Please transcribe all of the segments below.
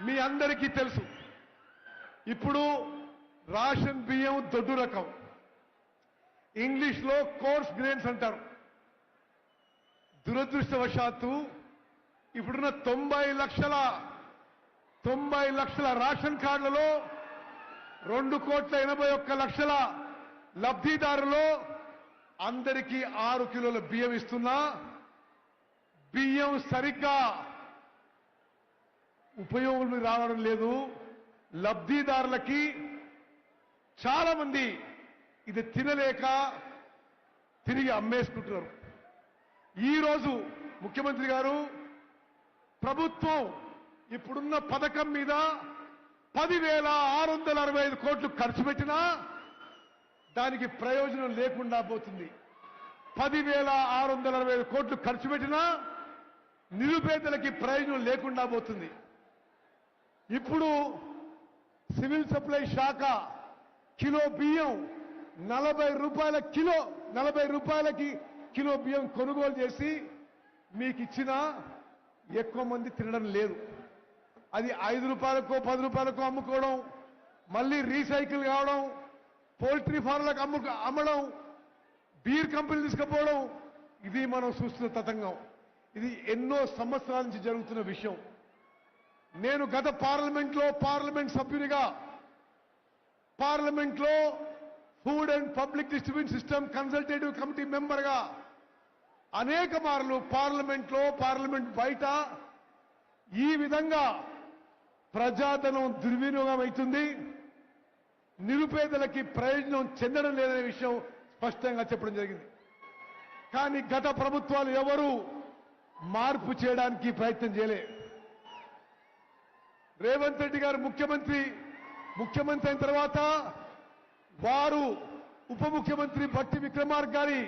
మీ అందరికీ తెలుసు. ఇప్పుడు రాషన్ బియ్యం దొడ్డు రకం. ఇంగ్లీష్లో కోర్స్ గ్రెయిన్స్ అంటారు. దురదృష్టవశాత్తు ఇప్పుడున్న తొంభై లక్షల తొంభై లక్షల రేషన్ కార్డులలో రెండు కోట్ల ఎనభై ఒక్క లక్షల లబ్ధిదారులో అందరికీ ఆరు కిలోల బియ్యం ఇస్తున్నా. బియ్యం సరిగ్గా ఉపయోగం రావడం లేదు. లబ్ధిదారులకి చాలా మంది ఇది తినలేక తిరిగి అమ్మేసుకుంటున్నారు. ఈరోజు ముఖ్యమంత్రి గారు ప్రభుత్వం ఇప్పుడున్న పథకం మీద పదివేల ఆరు వందల అరవై ఐదు కోట్లు ఖర్చు పెట్టినా దానికి ప్రయోజనం లేకుండా పోతుంది. పదివేల ఆరు వందల అరవై ఐదు కోట్లు ఖర్చు పెట్టినా నిరుపేదలకి ప్రయోజనం లేకుండా పోతుంది. ఇప్పుడు సివిల్ సప్లై శాఖ కిలో బియ్యం నలభై రూపాయల కిలో నలభై రూపాయలకి కిలో బియ్యం కొనుగోలు చేసి మీకు ఇచ్చినా ఎక్కువ మంది తినడం లేదు. అది ఐదు రూపాయలకో పది రూపాయలకో అమ్ముకోవడం మళ్ళీ రీసైకిల్ కావడం పౌల్ట్రీ ఫార్మ్లకు అమ్ము అమ్మడం బీర్ కంపెనీలు తీసుకుపోవడం ఇది మనం చూస్తున్న తతంగం. ఇది ఎన్నో సంవత్సరాల నుంచి జరుగుతున్న విషయం. నేను గత పార్లమెంట్లో పార్లమెంట్ సభ్యునిగా పార్లమెంట్లో food and public distribution system consultative committee మెంబర్గా అనేక మార్లు పార్లమెంట్లో పార్లమెంట్ బయట ఈ విధంగా ప్రజాధనం దుర్వినియోగం అవుతుంది. నిరుపేదలకి ప్రయోజనం చెందడం లేదనే విషయం స్పష్టంగా చెప్పడం జరిగింది. కానీ గత ప్రభుత్వాలు ఎవరు మార్పు చేయడానికి ప్రయత్నం చేయలేదు రేవంత్ రెడ్డి గారు ముఖ్యమంత్రి ముఖ్యమంత్రి అయిన తర్వాత వారు ఉప ముఖ్యమంత్రి భట్టి విక్రమార్క గారి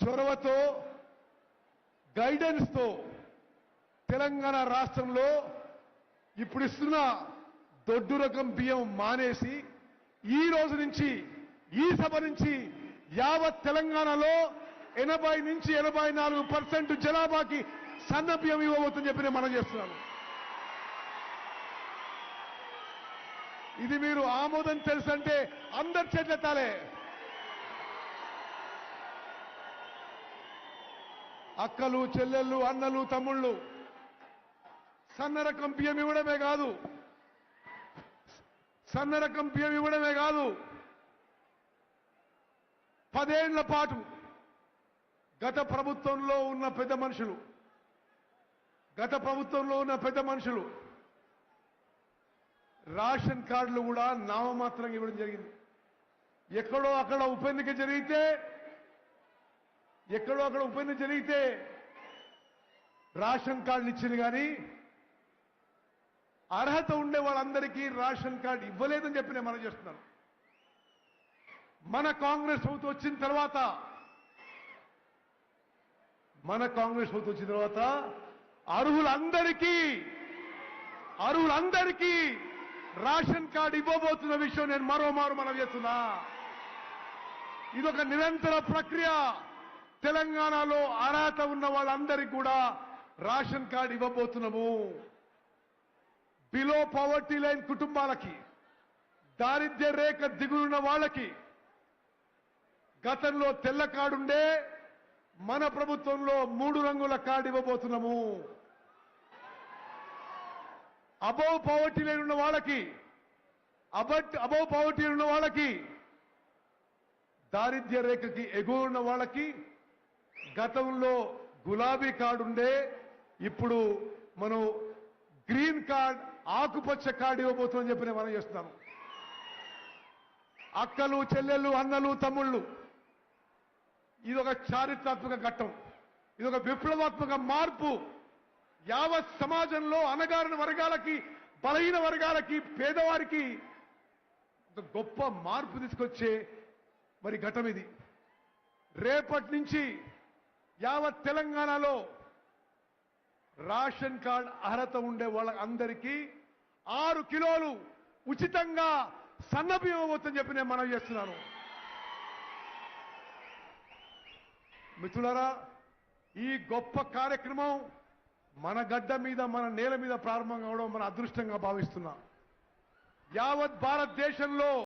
చొరవతో గైడెన్స్తో తెలంగాణ రాష్ట్రంలో ఇప్పుడు ఇస్తున్న దొడ్డు రకం బియ్యం మానేసి ఈ రోజు నుంచి ఈ సభ నుంచి యావత్ తెలంగాణలో ఎనభై నుంచి ఎనభై నాలుగు పర్సెంట్ జనాభాకి సన్న బియ్యం ఇవ్వబోతుందని చెప్పి నేను మనం చేస్తున్నాను. ఇది మీరు ఆమోదం తెలుసంటే అందరి చేతులెత్తాలే అక్కలు చెల్లెళ్ళు అన్నలు తమ్ముళ్ళు సన్న రకం బియ్యం ఇవ్వడమే కాదు. సన్న రకం బియ్యం ఇవ్వడమే కాదు. పదేళ్ళ పాటు గత ప్రభుత్వంలో ఉన్న పెద్ద మనుషులు గత ప్రభుత్వంలో ఉన్న పెద్ద మనుషులు రేషన్ కార్డులు కూడా నామమాత్రంగా ఇవ్వడం జరిగింది. ఎక్కడో అక్కడ ఉప ఎన్నిక జరిగితే ఎక్కడో అక్కడ ఉప ఎన్నిక జరిగితే రేషన్ కార్డులు ఇచ్చింది కానీ అర్హత ఉండే వాళ్ళందరికీ రేషన్ కార్డు ఇవ్వలేదని చెప్పి నేను మనం చేస్తున్నాను. మన కాంగ్రెస్ ప్రభుత్వం వచ్చిన తర్వాత మన కాంగ్రెస్ ప్రభుత్వం వచ్చిన తర్వాత అర్హులందరికీ అర్హులందరికీ రేషన్ కార్డు ఇవ్వబోతున్న విషయం నేను మరోమారు మనం చేస్తున్నా. ఇదొక నిరంతర ప్రక్రియ. తెలంగాణలో అర్హత ఉన్న వాళ్ళందరికీ కూడా రేషన్ కార్డు ఇవ్వబోతున్నాము. బిలో పవర్టీ లైన్ కుటుంబాలకి దారిద్ర్య రేఖ దిగులున్న వాళ్ళకి గతంలో తెల్ల కార్డుండే మన ప్రభుత్వంలో మూడు రంగుల కార్డు ఇవ్వబోతున్నాము. అబౌవ్ పావర్టీ లైన్ ఉన్న వాళ్ళకి అబట్ అబౌవ్ పవర్టీ ఉన్న వాళ్ళకి దారిద్ర్య రేఖకి ఎగువ ఉన్న వాళ్ళకి గతంలో గులాబీ కార్డు ఉండే ఇప్పుడు మనం గ్రీన్ కార్డ్ ఆకుపచ్చ కార్డు ఇవ్వబోతుందని చెప్పి నేను మనం చేస్తున్నాను. అక్కలు చెల్లెళ్ళు అన్నలు తమ్ముళ్ళు ఇది ఒక చారిత్రాత్మక ఘట్టం ఇది ఒక విప్లవాత్మక మార్పు. యావత్ సమాజంలో అనగారిన వర్గాలకి బలహీన వర్గాలకి పేదవారికి గొప్ప మార్పు తీసుకొచ్చే మరి ఘటం ఇది. రేపటి నుంచి యావత్ తెలంగాణలో రేషన్ కార్డ్ అర్హత ఉండే వాళ్ళ అందరికీ ఆరు కిలోలు ఉచితంగా సన్నబియ్యం ఇవ్వబోతుందని చెప్పి నేను మనం చేస్తున్నాను. మిత్రులరా ఈ గొప్ప కార్యక్రమం మన గడ్డ మీద మన నేల మీద ప్రారంభం కావడం మన అదృష్టంగా భావిస్తున్నా. యావత్ భారతదేశంలో